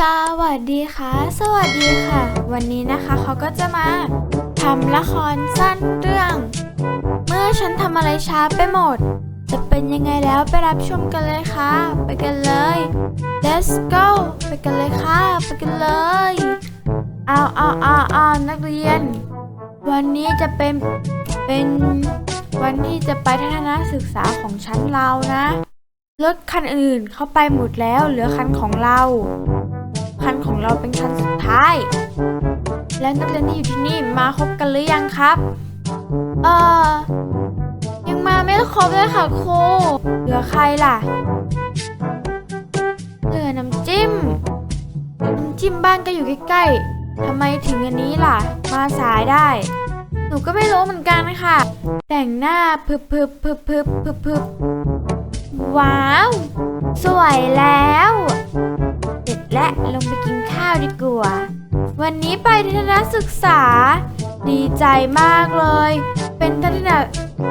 สวัสดีค่ะ สวัสดีค่ะ วันนี้นะคะเขาก็จะมาทำละครสั้นเรื่อง เมื่อฉันทำอะไรช้าไปหมด จะเป็นยังไงแล้วไปรับชมกันเลยค่ะ ไปกันเลย let's go ไปกันเลยค่ะ ไปกันเลยเอาเอาเอาเอานักเรียน วันนี้จะเป็นเป็นวันที่จะไปทัศนศึกษาของชั้นเรานะรถคันอื่นเข้าไปหมดแล้วเหลือคันของเรา ของเราเป็นคันสุดท้าย แล้วนักเรียนที่อยู่ที่นี่มาครบกันหรือยังครับ เออยังมาไม่ครบเลยค่ะครูเหลือใครล่ะ เหลือน้ำจิ้ม น้ำจิ้มบ้านก็อยู่ใกล้ๆทำไมถึงอันนี้ล่ะ มาสายได้ หนูก็ไม่รู้เหมือนกันค่ะ แต่งหน้าพึบพึบพึบพึบพึบพึบว้าว สวยแล้ว และลงไปกินข้าวดีกว่า วันนี้ไปทัศนศึกษา ดีใจมากเลย เป็นทัศน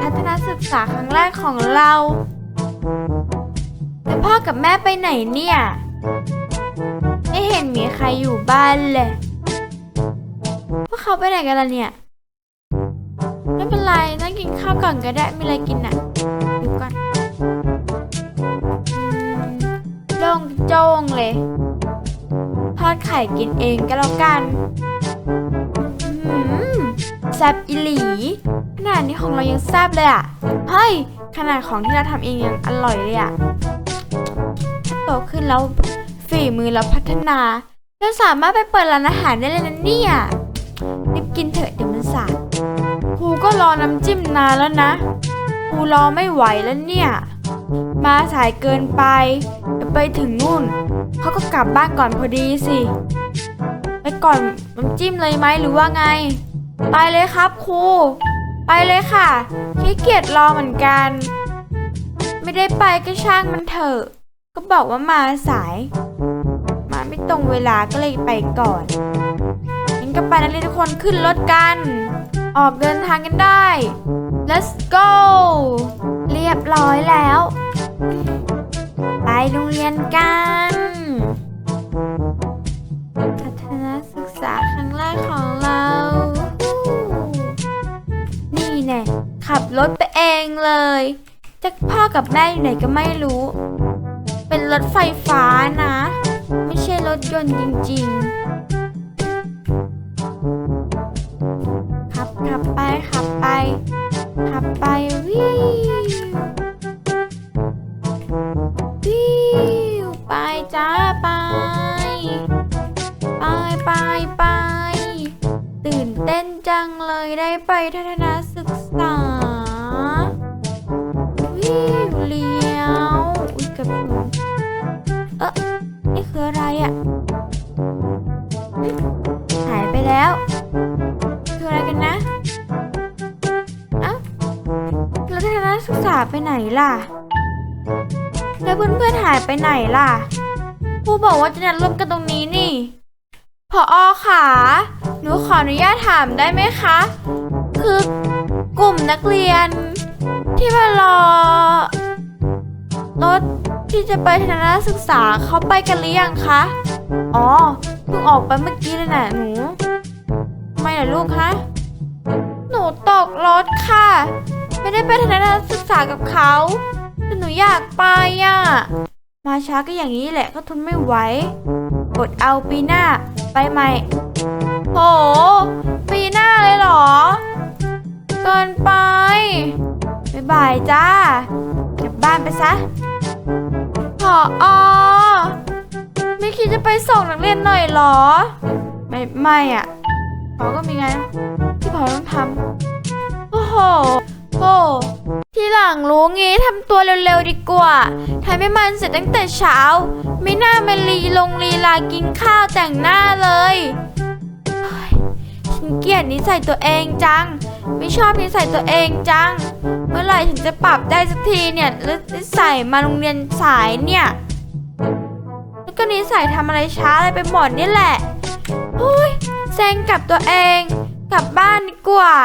ทัศนศึกษาครั้งแรกของเราแต่พ่อกับแม่ไปไหนเนี่ย ไม่เห็นมีใครอยู่บ้านเลยพวกเขาไปไหนกันล่ะเนี่ย ไม่เป็นไรนั่งกินข้าวก่อนก็ได้มีอะไรกินอะดูก่อนโล่งโจ้งเลย อดไข่กินเองก็แล้วกันแซบอิหลี ขนาดนี้ของเรายังแซบเลยอะ เฮ้ย ขนาดของที่เราทำเองยังอร่อยเลยอะถ้าโตขึ้นแล้วฝีมือเราพัฒนาเราสามารถไปเปิดร้านอาหารได้เลยนะเนี่ยรีบกินเถอะเดี๋ยวมันสายครูก็รอน้ำจิ้มนานแล้วนะครูรอไม่ไหวแล้วเนี่ย มาสายเกินไปเดี๋ยวไปถึงนู่น เขาก็กลับบ้านก่อนพอดีสิ ไปก่อนน้ำจิ้มเลยไหมหรือว่าไง ไปเลยครับครู ไปเลยค่ะขี้เกียจรอเหมือนกัน ไม่ได้ไปก็ช่างมันเถอะ ก็บอกว่ามาสาย มาไม่ตรงเวลาก็เลยไปก่อนงั้นก็ไปนักเรียนทุกคนขึ้นรถกัน ออกเดินทางกันได้ let's go เรียบร้อยแล้ว ไปโรงเรียนกัน พัฒนศึกษาครั้งแรกของเรา นี่แน่ขับรถไปเองเลยจะพ่อกับแม่อยู่ไหนก็ไม่รู้ เป็นรถไฟฟ้านะ ไม่ใช่รถยนต์จริงๆ ขับขับไปขับไป ไปไป ตื่นเต้นจังเลยได้ไปทัศนศึกษาวิวเลี้ยวอุ้ยกับชนเอ๊ะนี่คืออะไรอะ่ะหายไปแล้ว คืออะไรกันนะเอ้าแล้วทัศนศึกษาไปไหนล่ะ แล้วเพื่อนๆหายไปไหนล่ะครูบอกว่าจะนัดร่วมกันตรงนี้นี่ พออค่ะ หนูขออนุญาตถามได้ไหมคะ คือกลุ่มนักเรียน ที่มารอ รถที่จะไปทัศนศึกษาเขาไปกันหรือยังคะ อ๋อ เพิ่งออกไปเมื่อกี้เลยนะหนูทำไมล่ะลูกคะ หนูตกรถค่ะ ไม่ได้ไปทัศนศึกษากับเขาแต่หนูอยากไปอะ มาช้าก็อย่างนี้แหละก็ทนไม่ไหวอดเอาปีหน้า ไปใหม่ โห ปีหน้าเลยเหรอ เกินไปบ๊ายบายจ้ากลับบ้านไปซะพออไม่คิดจะไปส่งนักเรียนหน่อยหรอ ไม่ไม่อะพอก็มีงานที่พอต้องทำโอ้โห โอ้ทีหลังรู้งี้ทำตัวเร็วๆดีกว่าทำให้มันเสร็จตั้งแต่เช้า ไม่น่ามาลีลงลีลากินข้าวแต่งหน้าเลยฉันเกลียดนิสัยตัวเองจัง ไม่ชอบนิสัยตัวเองจัง เมื่อไหร่ถึงจะปรับได้สักทีเนี่ยหรือนิสัยมาโรงเรียนสายเนี่ยแล้วก็นิสัยทำอะไรช้าอะไรไปหมดนี่แหละโอ้ยเซ็งกับตัวเอง กลับบ้านดีกว่า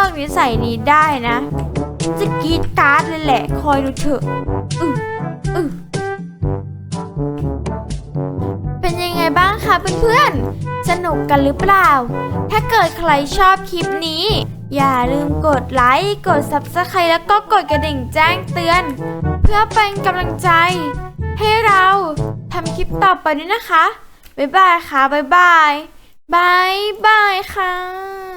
ลิกนิสัยนี้ได้นะ จะกรีดการ์ดเลยแหละ คอยดูเถอะอืออือไงบ้างคะเพื่อนๆ สนุกกันหรือเปล่า ถ้าเกิดใครชอบคลิปนี้ อย่าลืมกดไลค์ กด Subscribe แล้วก็กดกระดิ่งแจ้งเตือน เพื่อเป็นกำลังใจ ให้เราทำคลิปต่อไปด้วยนะคะ บ๊ายบายค่ะ บ๊ายบาย บายบายค่ะ